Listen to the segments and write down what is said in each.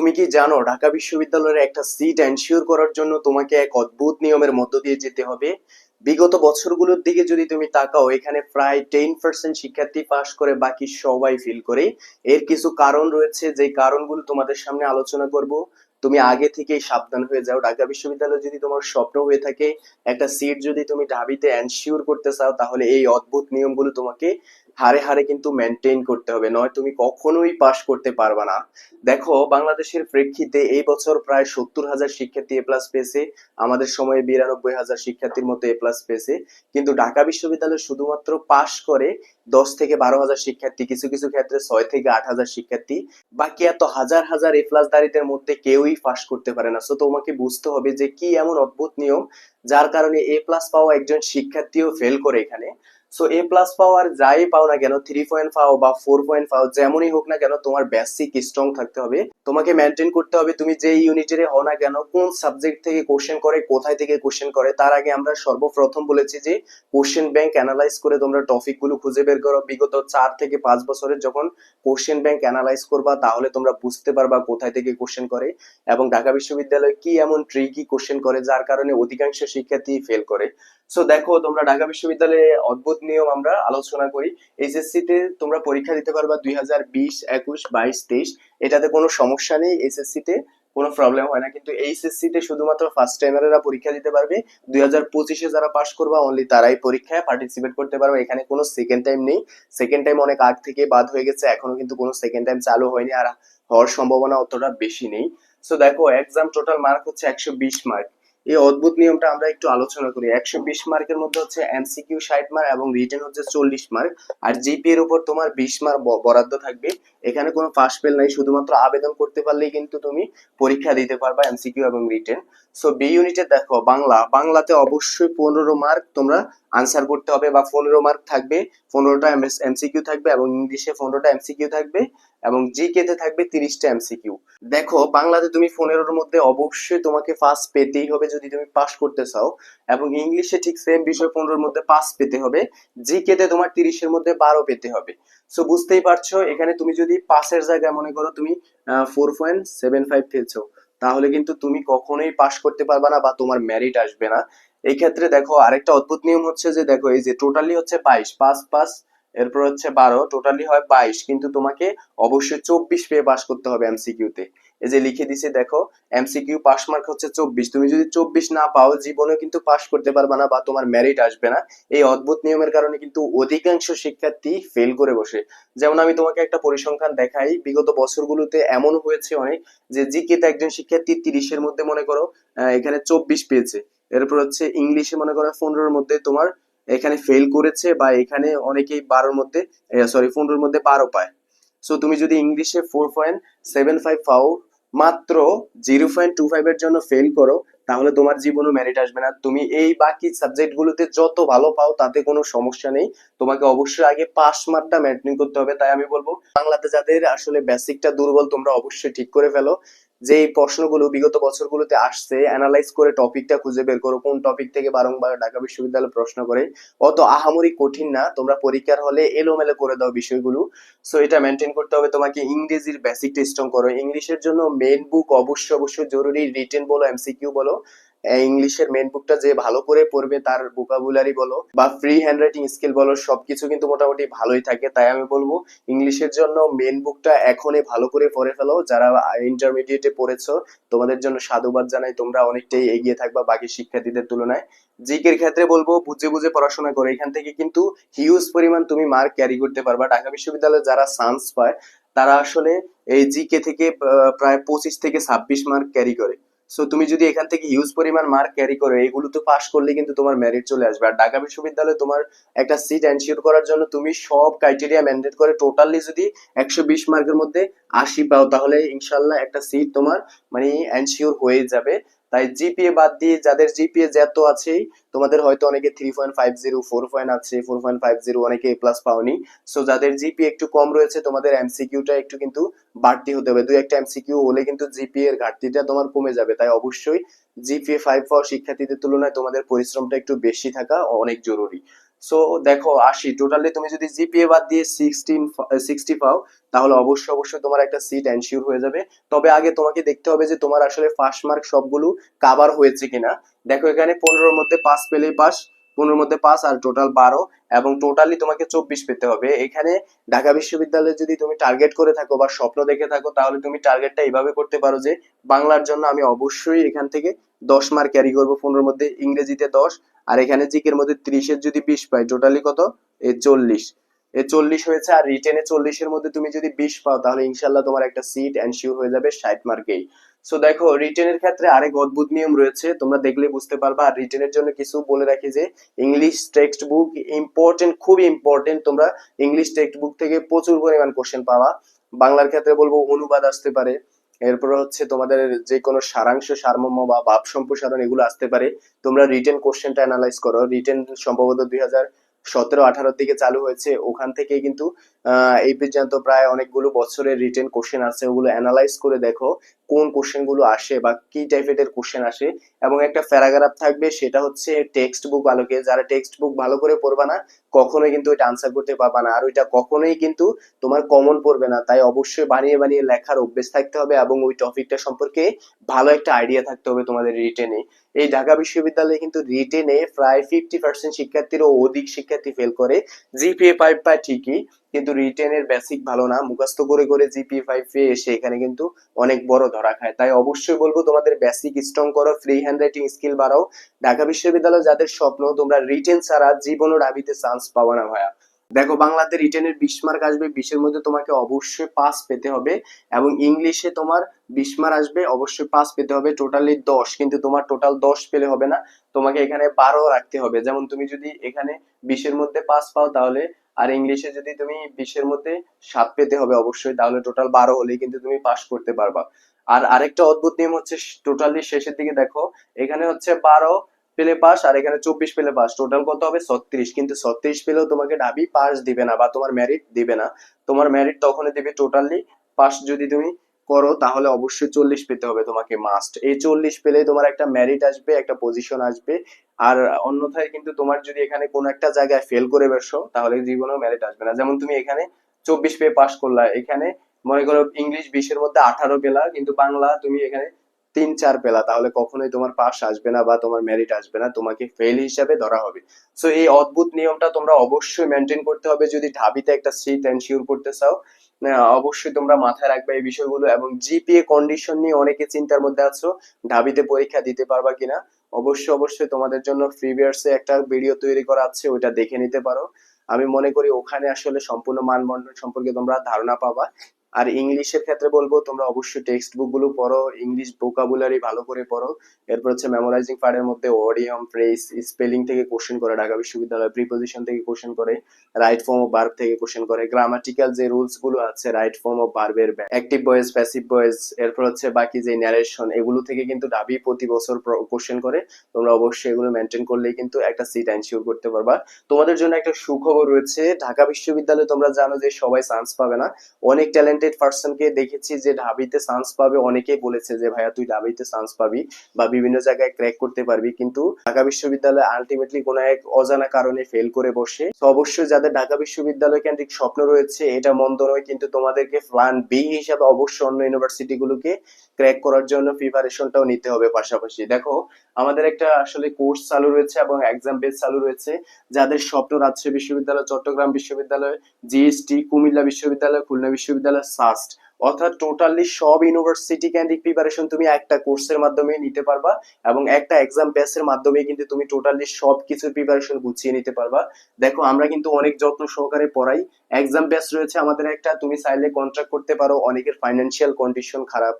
তুমি কি জানো, ঢাকা বিশ্ববিদ্যালয়ের একটা সিট এনশিওর করার জন্য তোমাকে এক অদ্ভুত নিয়মের মধ্য দিয়ে যেতে হবে। বিগত বছরগুলোর দিকে যদি তুমি তাকাও, এখানে প্রায় টেন পার্সেন্ট শিক্ষার্থী পাশ করে বাকি সবাই ফিল করে। এর কিছু কারণ রয়েছে, যে কারণগুলো তোমাদের সামনে আলোচনা করব। তুমি আগে থেকেই সাবধান হয়ে যাও। ঢাকা বিশ্ববিদ্যালয় যদি তোমার স্বপ্ন হয়ে থাকে, একটা সিট যদি তুমি ঢাবিতে এনশিওর করতে চাও, তাহলে এই অদ্ভুত নিয়মগুলো তোমাকে হারে হারে কিন্তু মেনটেন করতে হবে, নয় তুমি কখনোই পাশ করতে পারবা না। দেখো, বাংলাদেশের প্রেক্ষিতে এই বছর প্রায় সত্তর হাজার শিক্ষার্থী এ প্লাস পেয়েছে, আমাদের সময়ে বিরানব্বই হাজার শিক্ষার্থীর মতো এ প্লাস পেয়েছে। কিন্তু ঢাকা বিশ্ববিদ্যালয় শুধুমাত্র পাশ করে দশ থেকে বারো হাজার শিক্ষার্থী, কিছু কিছু ক্ষেত্রে ছয় থেকে আট হাজার শিক্ষার্থী, বাকি এত হাজার হাজার এ প্লাস দারিদের মধ্যে কেউই পাশ করতে পারে না। সো তোমাকে বুঝতে হবে যে কি এমন অদ্ভুত নিয়ম, যার কারণে এ প্লাস পাওয়া একজন শিক্ষার্থীও ফেল করে এখানে। সো এ প্লাস পাওয়ার যাই পাও না কেন থ্রি পয়েন্ট পাও বা ফোর পয়েন্ট পাও, যেমনই হোক না কেন, তোমার বেসিক স্ট্রং থাকতে হবে। তোমাকে মেনটেন করতে হবে, তুমি যে ইউনিটের হও না কেন, কোন সাবজেক্ট থেকে কোশ্চেন করে, কোথায় থেকে কোশ্চেন করে, তার আগে আমরা সর্বপ্রথম বলেছি যে কোশ্চেন ব্যাংক অ্যানালাইজ করে তোমরা টপিকগুলো খুঁজে বের করো। বিগত চার থেকে পাঁচ বছরের যখন কোশ্চেন ব্যাংক অ্যানালাইজ করবা, তাহলে তোমরা বুঝতে পারবা কোথায় থেকে কোশ্চেন করে এবং ঢাকা বিশ্ববিদ্যালয় কি এমন ট্রিকি কোশ্চেন করে, যার কারণে অধিকাংশ শিক্ষার্থী ফেল করে। সো দেখো, তোমরা ঢাকা বিশ্ববিদ্যালয়ে অদ্ভুত নিয়ম আমরা আলোচনা করি। এইচএসসি তে তোমরা পরীক্ষা দিতে পারবা দুই হাজার বিশ, একুশ, বাইশ, তেইশ। এটাতে কোনো সমস্যা নেই এইচএসসি তে কোনো প্রবলেম হয় না। কিন্তু এইচএসসি তে শুধুমাত্র ফার্স্ট টাইমারেরা পরীক্ষা দিতে পারবে। দুই হাজার পঁচিশে যারা পাশ করবা অনলি তারাই পরীক্ষায় পার্টিসিপেট করতে পারবে। এখানে কোনো সেকেন্ড টাইম নেই। সেকেন্ড টাইম অনেক আগ থেকে বাদ হয়ে গেছে। এখনও কিন্তু কোনো সেকেন্ড টাইম চালু হয়নি। আর হওয়ার সম্ভাবনা অতটা বেশি নেই। সো দেখো এক্সাম টোটাল মার্ক হচ্ছে একশো বিশ মার্ক এই অদ্ভুত নিয়মটা আমরা একটু আলোচনা করি। একশো বিশ মার্কের মধ্যে হচ্ছে এমসিকিউ ষাট মার্ক এবং রিটেন হচ্ছে চল্লিশ মার্ক। আর জিপি এর উপর তোমার বিশ মার্ক বরাদ্দ থাকবে। এখানে কোনো ফার্স্ট ফেল নাই, শুধুমাত্র আবেদন করতে পারলেই কিন্তু তুমি পরীক্ষা দিতে পারবা এমসিকিউ এবং রিটেন। সো বি ইউনিটে দেখো, বাংলা। বাংলাতে অবশ্যই পনেরো মার্ক তোমরা আনসার করতে হবে বা পনেরো মার্ক থাকবে। পনেরোটা এমসিকিউ থাকবে এবং ইংলিশে পনেরোটা এমসিকিউ থাকবে এবং জিকে তে থাকবে তিরিশটা এমসিকিউ দেখো, বাংলাতে তুমি পনেরোর মধ্যে অবশ্যই তোমাকে পাস পেতেই হবে যদি তুমি পাস করতে চাও এবং ইংলিশে ঠিক সেম বিষয় পনেরোর মধ্যে পাস পেতে হবে জিকে তে তোমার তিরিশের মধ্যে বারো পেতে হবে। সো বুঝতেই পারছ, এখানে তুমি যদি পাসের জায়গায় মনে করো তুমি ফোর পয়েন্ট সেভেন ফাইভ পেয়েছ তাহলে কিন্তু তুমি কখনোই পাস করতে পারবে না বা তোমার মেরিট আসবে না। এই ক্ষেত্রে দেখো, আরেকটা অদ্ভুত নিয়ম হচ্ছে যে, দেখো, এই যে টোটালি হচ্ছে বাইশ পাস পাঁচ এরপর হচ্ছে বারো টোটালি হয় বাইশ, কিন্তু তোমাকে অবশ্যই চব্বিশ পেয়ে পাস করতে হবে এমসিকিউতে এই যে লিখে দিছে, দেখো এমসিকিউ পাস মার্ক হচ্ছে চব্বিশ। তুমি যদি চব্বিশ না পাও জীবনে কিন্তু পাস করতে পারবে না বা তোমার মেরিট আসবে না। এই অদ্ভুত নিয়মের কারণে কিন্তু অধিকাংশ শিক্ষার্থী ফেল করে বসে। যেমন আমি তোমাকে একটা পরিসংখ্যান দেখাই, বিগত বছরগুলোতে এমন হয়েছে অনেক যে জিকেতে একজন শিক্ষার্থী তিরিশের মধ্যে মনে করো এখানে চব্বিশ পেয়েছে। এরপর হচ্ছে ইংলিশে মনে করো পনেরোর মধ্যে তোমার এখানে ফেল করেছে বা এখানে অনেকেই বারোর মধ্যে সরি পনেরোর মধ্যে বারো পায়। সো তুমি যদি ইংলিশে ফোর পয়েন্ট সেভেন ফাইভ পাও, মাত্র জিরো পয়েন্ট টু ফাইভ এর জন্য ফেল করো, তাহলে তোমার জীবনও মেরিট আসবে না। তুমি এই বাকি সাবজেক্ট গুলোতে যত ভালো পাও, তাতে কোনো সমস্যা নেই। তোমাকে অবশ্যই আগে পাস মার্কটা মেনটেন করতে হবে। তাই আমি বলব, বাংলাতে যাদের আসলে বেসিকটা দুর্বল, তোমরা অবশ্যই ঠিক করে ফেলো। যে প্রশ্নগুলো বিগত বছরগুলোতে আসছে অ্যানালাইজ করে টপিকটা খুঁজে বের করো, কোন টপিক থেকে বারংবার ঢাকা বিশ্ববিদ্যালয় প্রশ্ন করে। অত আহামরি কঠিন না, তোমরা পরীক্ষার হলে এলোমেলো করে দাও বিষয়গুলো। সো এটা মেনটেন করতে হবে, তোমাকে ইংরেজির বেসিকটা স্ট্রং করো। ইংলিশের জন্য মেন বুক অবশ্যই অবশ্যই জরুরি রিটেন বলো এমসিকিউ বলো। ইংলিশের মেন বুকটা যে ভালো করে পড়বে তার ভোকাবুলারি বলো বা ফ্রি হ্যান্ডরাইটিং স্কিল বলো, সবকিছু কিন্তু মোটামুটি ভালোই থাকে। তাই আমি বলব, ইংলিশের জন্য মেন বুকটা এখনই ভালো করে পড়ে ফেলো। যারা ইন্টারমিডিয়েটে পড়েছো, তোমাদের জন্য সাধুবাদ জানাই। তোমরা অনেকটাই এগিয়ে থাকবা বাকি শিক্ষার্থীদের তুলনায়। জিকের ক্ষেত্রে বলব, বুঝে বুঝে পড়াশোনা করো। এখান থেকে কিন্তু হিউজ পরিমাণ তুমি মার্ক ক্যারি করতে পারবা। ঢাকা বিশ্ববিদ্যালয়ে যারা চান্স পায়, তারা আসলে এই জিকে থেকে প্রায় পঁচিশ থেকে ছাব্বিশ মার্ক ক্যারি করে। সো তুমি যদি এখান থেকে হিউজ পরিমাণ মার্ক ক্যারি করো, এগুলো তো পাস করলে কিন্তু তোমার মেরিট চলে আসবে। আর ঢাকা বিশ্ববিদ্যালয়ে তোমার একটা সিট এনশিওর করার জন্য তুমি সব ক্রাইটেরিয়া ম্যান্ডেট করে টোটালি যদি একশো বিশ মার্কের মধ্যে আশি পাও, তাহলে ইনশাল্লাহ একটা সিট তোমার মানে এনশিওর হয়ে যাবে। তাই জিপিএ বাদ দিয়ে যাদের জিপিএ যত আছে তোমাদের হয়তো অনেকে three point five zero four point আছে ফোর পয়েন্ট ফাইভ জিরো অনেকে এ প্লাস পাওনি। সো যাদের জিপিএ একটু কম রয়েছে, তোমাদের এমসিকিউটা একটু কিন্তু বাড়তি হতে হবে। দুই একটা এমসিকিউ হলে কিন্তু জিপিএ এর ঘাটতিটা তোমার কমে যাবে। তাই অবশ্যই জিপিএ ফাইভ পাওয়া শিক্ষার্থীদের তুলনায় তোমাদের পরিশ্রমটা একটু বেশি থাকা অনেক জরুরি। সো দেখো আশি টোটালি তুমি যদি জিপিএ বাদ দিয়ে সিক্সটিন সিক্সটি পাও, তাহলে অবশ্যই অবশ্যই তোমার একটা সিট এনশিওর হয়ে যাবে। তবে আগে তোমাকে দেখতে হবে যে তোমার আসলে ফার্স্ট মার্ক সবগুলো কাভার হয়েছে কিনা। দেখো, এখানে পনেরোর মধ্যে পাস পেলেই পাস, পনেরোর মধ্যে পাস আর টোটাল বারো, এবং টোটালি তোমাকে চব্বিশ পেতে হবে। এখানে ঢাকা বিশ্ববিদ্যালয়ে যদি তুমি টার্গেট করে থাকো বা স্বপ্ন দেখে থাকো, তাহলে তুমি টার্গেটটা এইভাবে করতে পারো যে, বাংলার জন্য আমি অবশ্যই এখান থেকে দশ মার্ক ক্যারি করব। পনেরোর মধ্যে ইংরেজিতে দশ আর এখানে জিকের মধ্যে ত্রিশের যদি বিশ পাই টোটালি কত? এ চল্লিশ। এ চল্লিশ হয়েছে আর রিটেনে চল্লিশের মধ্যে তুমি যদি বিশ পাও, তাহলে ইনশাল্লাহ তোমার একটা সিট এনশিওর হয়ে যাবে ষাট মার্কেই সো দেখো রিটেনের ক্ষেত্রে আরেক অদ্ভুত নিয়ম রয়েছে, তোমরা দেখলে বুঝতে পারবা। আর রিটেনের জন্য কিছু বলে রাখি যে ইংলিশ টেক্সট বুক ইম্পর্টেন্ট খুবই ইম্পর্টেন্ট তোমরা ইংলিশ টেক্সট বুক থেকে প্রচুর পরিমাণ কোশ্চেন পাওয়া বাংলার ক্ষেত্রে বলব অনুবাদ আসতে পারে। এরপর হচ্ছে তোমাদের যে কোনো সারাংশ, সারমর্ম বা ভাব সম্প্রসারণ এগুলো আসতে পারে। তোমরা রিটেন কোশ্চেনটা অ্যানালাইজ করো। রিটেন সম্ভবত দুই হাজার সতেরো আঠারোর দিকে চালু হয়েছে। ওখান থেকে কিন্তু এই পর্যন্ত প্রায় অনেকগুলো বছরের রিটেন কোশ্চেন আছে, ওগুলো অ্যানালাইজ করে দেখো কোন কোশ্চেনগুলো আসে বা কি টাইপের কোশ্চেন আসে। এবং একটা প্যারাগ্রাফ থাকবে, সেটা হচ্ছে টেক্সট বুক আলোকে। যারা টেক্সট বুক ভালো করে পড়বা না, কখনোই কিন্তু ওইটা আনসার করতে পারবা না। আর ওইটা কখনোই কিন্তু তোমার কমন পড়বে না। তাই অবশ্যই বানিয়ে বানিয়ে লেখার অভ্যেস থাকতে হবে এবং ওই টপিকটা সম্পর্কে ভালো একটা আইডিয়া থাকতে হবে তোমাদের রিটেনে এই ঢাকা বিশ্ববিদ্যালয়ে কিন্তু রিটেনে প্রায় ফিফটি পার্সেন্ট শিক্ষার্থীরও অধিক শিক্ষার্থী ফেল করে। জিপিএ ফাইভ পায় ঠিকই। কিন্তু রিটেনের বেসিক ভালো না। মুখস্থ করে করে জিপিএ ফাইভ পেয়ে এসে এখানে কিন্তু অনেক বড় ধরা খায়। তাই অবশ্যই বলব তোমাদের বেসিক স্ট্রং করো ফ্রি হ্যান্ড রাইটিং স্কিল বাড়াও। ঢাকা বিশ্ববিদ্যালয় যাদের স্বপ্ন, তোমরা রিটেন ছাড়া জীবনও ডাবিতে চান্স পাবো না ভাইয়া। দেখো, বাংলাতে রিটেনের বিশ মার্ক আসবে, বিশের মধ্যে তোমাকে অবশ্যই পাস পেতে হবে এবং ইংলিশে তোমার বিশ মার্ক আসবে, অবশ্যই পাস পেতে হবে টোটালি দশ। কিন্তু তোমার টোটাল দশ পেলে হবে না। তোমাকে এখানে বারো রাখতে হবে। যেমন তুমি যদি এখানে বিশের মধ্যে পাস পাও, তাহলে আর ইংলিশে যদি তুমি বিশের মধ্যে সাত পেতে হবে অবশ্যই, তাহলে টোটাল বারো হলেই কিন্তু তুমি পাস করতে পারবা। আর আরেকটা অদ্ভুত নিয়ম হচ্ছে টোটালি শেষের দিকে দেখো, এখানে হচ্ছে বারো পেলে পাস আর এখানে চব্বিশ পেলে পাস টোটাল কত হবে? ছত্রিশ। কিন্তু ছত্রিশ পেলেও তোমাকে ঢাবি পাস দিবে না বা তোমার মেরিট দিবে না। তোমার মেরিট তখনই দিবে টোটালি পাস যদি তুমি করো, তাহলে অবশ্যই চল্লিশ পেতে হবে তোমাকে মাস্ট এই চল্লিশ পেলে তোমার একটা মেরিট আসবে, একটা পজিশন আসবে। আর অন্যথায় কিন্তু তোমার যদি এখানে কোনো একটা জায়গায় ফেল করে বসো, তাহলে জীবনেও মেরিট আসবে না। যেমন তুমি এখানে চব্বিশ পেয়ে পাস করলা, এখানে মনে করো ইংলিশ বিশের মধ্যে আঠারো পেলা, কিন্তু বাংলা তুমি এখানে তিন চার পেলা তাহলে কখনোই তোমার পাস আসবে না বা তোমার মেরিট আসবে না, তোমাকে ফেল হিসাবে ধরা হবে। সো এই অদ্ভুত নিয়মটা তোমরা অবশ্যই মেনটেন করতে হবে। যদি ঢাবিতে একটা সিট এনশিওর করতে চাও অবশ্যই তোমরা মাথায় রাখবে এই বিষয়গুলো এবং জিপিএ কন্ডিশন নিয়ে অনেকে চিন্তার মধ্যে আছো, ঢাবিতে পরীক্ষা দিতে পারবা কিনা? অবশ্যই অবশ্যই তোমাদের জন্য ফ্রিভিয়ার্সে একটা ভিডিও তৈরি করা আছে, ওইটা দেখে নিতে পারো। আমি মনে করি ওখানে আসলে সম্পূর্ণ মানবন্ধন সম্পর্কে তোমরা ধারণা পাবা। আর ইংলিশের ক্ষেত্রে বলব, তোমরা অবশ্যই টেক্সট বুকগুলো পড়ো ইংলিশ ভোকাবুলারি ভালো করে পড়ো। এরপর হচ্ছে মেমোরাইজিং পার্টের মধ্যে অডিয়াম ফ্রেজ স্পেলিং থেকে কোশ্চেন করে, ঢাকা বিশ্ববিদ্যালয় প্রিপোজিশন থেকে কোশ্চেন করে রাইট ফর্ম অফ ভার্ব থেকে কোশ্চেন করে গ্রামাটিক্যাল যে রুলসগুলো আছে রাইট ফর্ম অফ ভার্বের অ্যাক্টিভ ভয়েস প্যাসিভ ভয়েস এরপর হচ্ছে বাকি যে ন্যারেশন এগুলো থেকে কিন্তু ডাবি প্রতি বছর কোশ্চেন করে। তোমরা অবশ্যই এগুলো মেনটেন করলেই কিন্তু একটা সিট এনশিওর করতে পারবা। তোমাদের জন্য একটা সুখবর রয়েছে, ঢাকা বিশ্ববিদ্যালয়ে তোমরা জানো যে সবাই চান্স পাবে না। অনেক ট্যালেন্টেড পার্সনকে দেখেছি যে ঢাবিতে চান্স পাবে, অনেকেই বলেছে যে, ভাইয়া, তুই ঢাবিতে চান্স পাবি বা বিভিন্ন জায়গায় ক্র্যাক করতে পারবি। কিন্তু ঢাকা বিশ্ববিদ্যালয় আলটিমেটলি কোনো এক অজানা কারণে ফেল করে বসে। তো অবশ্যই যাদের ঢাকা বিশ্ববিদ্যালয় কেন্দ্রিক স্বপ্ন রয়েছে, এটা মন্দ নয়, কিন্তু তোমাদেরকে প্ল্যান বি হিসাবে অবশ্যই অন্য ইউনিভার্সিটি গুলোকে ক্র্যাক করার জন্য প্রিপারেশনটাও নিতে হবে পাশাপাশি। দেখো, আমাদের একটা আসলে কোর্স চালু রয়েছে এবং এক্সাম বেস চালু রয়েছে, যাদের স্বপ্ন রাজশাহী বিশ্ববিদ্যালয়, চট্টগ্রাম বিশ্ববিদ্যালয় জিএসটি কুমিল্লা বিশ্ববিদ্যালয়, খুলনা বিশ্ববিদ্যালয় সাস্ট অর্থাৎ টোটালি সব ইউনিভার্সিটি ক্যান্ডিক প্রিপারেশন তুমি একটা কোর্সের মাধ্যমে নিতে পারবা এবং একটা এক্সাম বেসের মাধ্যমে কিন্তু তুমি টোটালি সব কিছুর প্রিপারেশন গুছিয়ে নিতে পারবা। দেখো, আমরা কিন্তু অনেক যত্ন সহকারে পড়াই। এক্সাম বেস রয়েছে আমাদের একটা, তুমি চাইলে কন্ট্রাক্ট করতে পারো, অনেকের ফাইন্যান্সিয়াল কন্ডিশন খারাপ।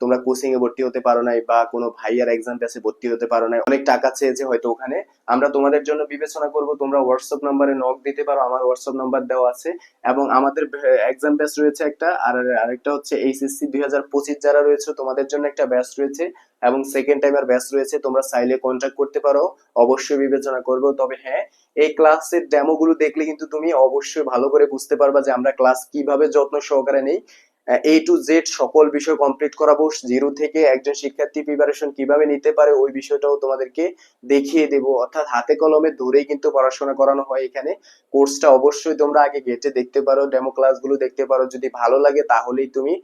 তোমরা কোচিং এ ভর্তি হতে পারো নাই বা কোনো ভাইয়ার এক্সাম বেসে ভর্তি হতে পারো নাই। অনেক টাকা চেয়েছে হয়তো ওখানে। আমরা তোমাদের জন্য বিবেচনা করব, তোমরা হোয়াটসঅ্যাপ নাম্বারে নক দিতে পারো, আমার হোয়াটসঅ্যাপ নাম্বার দেওয়া আছে। এবং আমাদের এক্সাম ব্যাচ রয়েছে একটা, আর আরেকটা হচ্ছে এইচএসসি দুই হাজার পঁচিশ যারা রয়েছে, তোমাদের জন্য একটা ব্যাচ রয়েছে। এবং সেকেন্ড টাইমের ব্যাচ রয়েছে, তোমরা চাইলে কন্ট্যাক্ট করতে পারো। অবশ্যই বিবেচনা করব। তবে হ্যাঁ এই ক্লাসের ডেমো গুলো দেখলে কিন্তু তুমি অবশ্যই ভালো করে বুঝতে পারবা যে আমরা ক্লাস কীভাবে যত্ন সহকারে নেই। এ টু জেড সকল বিষয় কমপ্লিট করাবো। জিরো থেকে একজন শিক্ষার্থী প্রিপারেশন কীভাবে নিতে পারে, ওই বিষয়টাও তোমাদেরকে দেখিয়ে দেব। অর্থাৎ হাতে কলমে ধরেই কিন্তু পড়াশোনা করানো হয় এখানে। কোর্সটা অবশ্যই তোমরা আগে গেটে দেখতে পারো ডেমো ক্লাসগুলো দেখতে পারো। যদি ভালো লাগে তাহলেই তুমি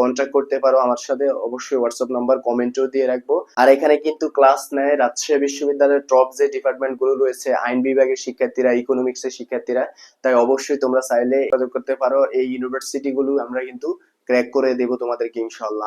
কন্ট্যাক্ট করতে পারো আমার সাথে। অবশ্যই হোয়াটসঅ্যাপ নাম্বার কমেন্টও দিয়ে রাখব। আর এখানে কিন্তু ক্লাস নেয় রাজশাহী বিশ্ববিদ্যালয়ের টপ যে ডিপার্টমেন্টগুলো রয়েছে, আইন বিভাগের শিক্ষার্থীরা ইকোনমিক্স এর শিক্ষার্থীরা। তাই অবশ্যই তোমরা চাইলে যোগাযোগ করতে পারো। এই ইউনিভার্সিটি গুলো আমরা কিন্তু ক্র্যাক করে দেবো তোমাদেরকে ইনশাল্লাহ